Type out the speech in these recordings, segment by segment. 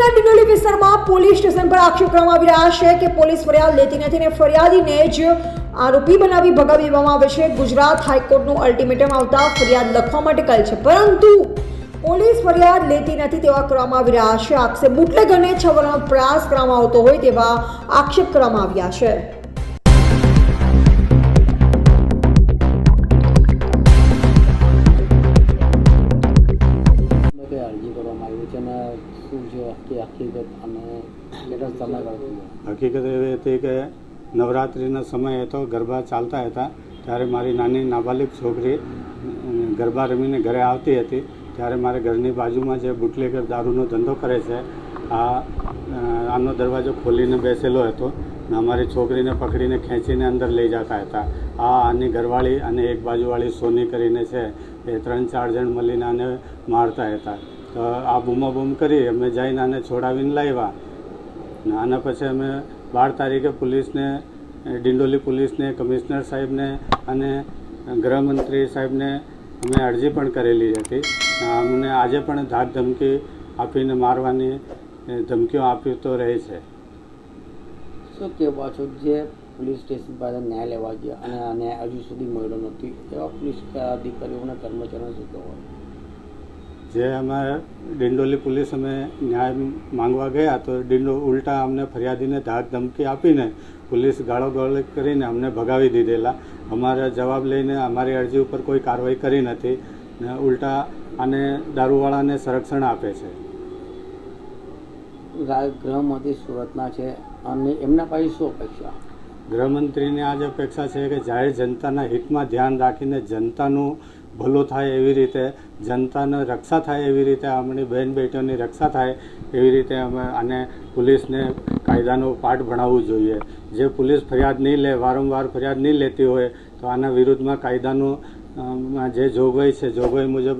ડિંડોલી વિસ્તારમાં police station પર આક્ષેપ કરવામાં આવી રહ્યા છે કે પોલીસ ફરિયાદ લેતી નથી અને ફરિયાદીને જ આરોપી બનાવી ભગાવી દેવામાં આવે છે. ગુજરાત હાઈકોર્ટનું અલ્ટિમેટમ આવતા ફરિયાદ લખવા માટે કહે છે. પરંતુ પોલીસ ફરિયાદ લેતી નથી તેવા કરવામાં આવી રહ્યા છે. આક્ષેપ બુટલેગરને છવરનો પ્રયાસ કરવામાં આવતો હોય તેવા આક્ષેપ કરવામાં આવ્યા છે. શું છે હકીકત એવી હતી કે નવરાત્રિનો સમય હતો, ગરબા ચાલતા હતા. ત્યારે મારી નાની નાબાલિક છોકરી ગરબા રમીને ઘરે આવતી હતી. ત્યારે મારે ઘરની બાજુમાં જે બુટલેગર દારૂનો ધંધો કરે છે, આ આનો દરવાજો ખોલીને બેસેલો હતો. ને અમારી છોકરીને પકડીને ખેંચીને અંદર લઈ જતા હતા. આ આની ઘરવાળી અને એક બાજુવાળી સોની કરીને છે, એ ત્રણ ચાર જણ મળીને આને મારતા હતા. તો આ બૂમાબૂમ કરી અમે જઈને આને છોડાવીને લાવ્યા. અને આના પછી અમે બાર તારીખે પોલીસને ડિંડોલી પોલીસને, કમિશનર સાહેબને અને ગૃહમંત્રી સાહેબને અમે અરજી પણ કરેલી હતી. અમને આજે પણ ધાક ધમકી આપીને મારવાની ધમકીઓ આપી તો રહે છે. શું કહેવા છો જે પોલીસ સ્ટેશન પાસે ન્યાય લેવા ગયા અને આ ન્યાય હજુ સુધી મળ્યો નથી, એવા પોલીસ અધિકારીઓના કર્મચારીઓ શું કહેવાય જે અમે ડિંડોલી પોલીસ અમે ન્યાય માંગવા ગયા તો ડિંડો ઉલટા અમને ફરિયાદીને ધાક ધમકી આપીને પોલીસ ગાળો ગાળી કરીને અમને ભગાવી દીધેલા. અમારા જવાબ લઈને અમારી અરજી ઉપર કોઈ કાર્યવાહી કરી નથી ને ઉલટા આને દારૂવાળાને સંરક્ષણ આપે છે. ગૃહમંત્રી સુરતના છે અને એમના પાસે શું અપેક્ષા? ગૃહમંત્રીની આ અપેક્ષા છે કે જાહેર જનતાના હિતમાં ધ્યાન રાખીને જનતાનું ભલું થાય એવી રીતે, જનતાને રક્ષા થાય એવી રીતે, આપણી બહેન બેટીઓની રક્ષા થાય એવી રીતે અમે આને પોલીસને કાયદાનો પાઠ ભણાવવું જોઈએ. જે પોલીસ ફરિયાદ નહીં લે, વારંવાર ફરિયાદ નહીં લેતી હોય, તો આના વિરુદ્ધમાં કાયદાનું જે જોગવાઈ છે, જોગવાઈ મુજબ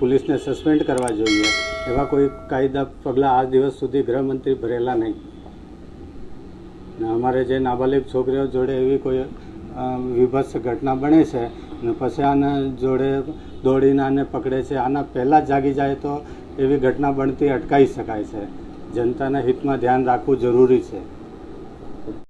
પોલીસને સસ્પેન્ડ કરવા જોઈએ. એવા કોઈ કાયદા પગલાં આજ દિવસ સુધી ગૃહમંત્રી ભરેલા નહીં. અમારે જે નાબાલિગ છોકરીઓ જોડે એવી કોઈ વિભત્સ ઘટના બને છે ને પછી આના જોડે દોડીને આને પકડે છે. આના પહેલાં જાગી જાય તો એવી ઘટના બનતી અટકાવી શકાય છે. જનતાના હિતમાં ધ્યાન રાખવું જરૂરી છે.